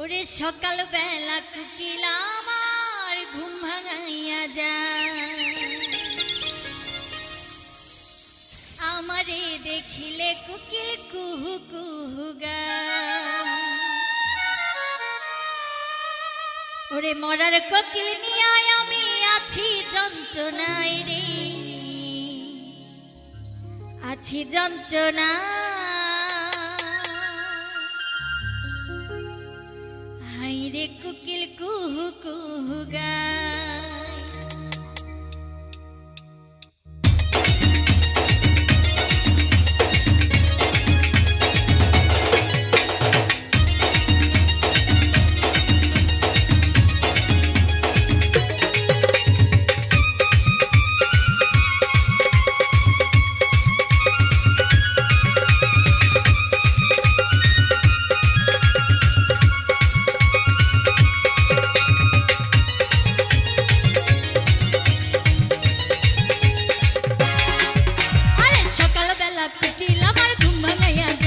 ওরে সকাল বেলা কুকিল আমার ঘুম ভাঙাইয়া যায়। আমারে দেখিলে কুকিল কুহু কুহু গায়। ওরে মরার কোকিল নিয়ে আমি আছি যন্ত্রণায় রে। আছি যন্ত্রণা হাই রে কুকিল কুহু কুহু গায় i'm gonna kumbh naya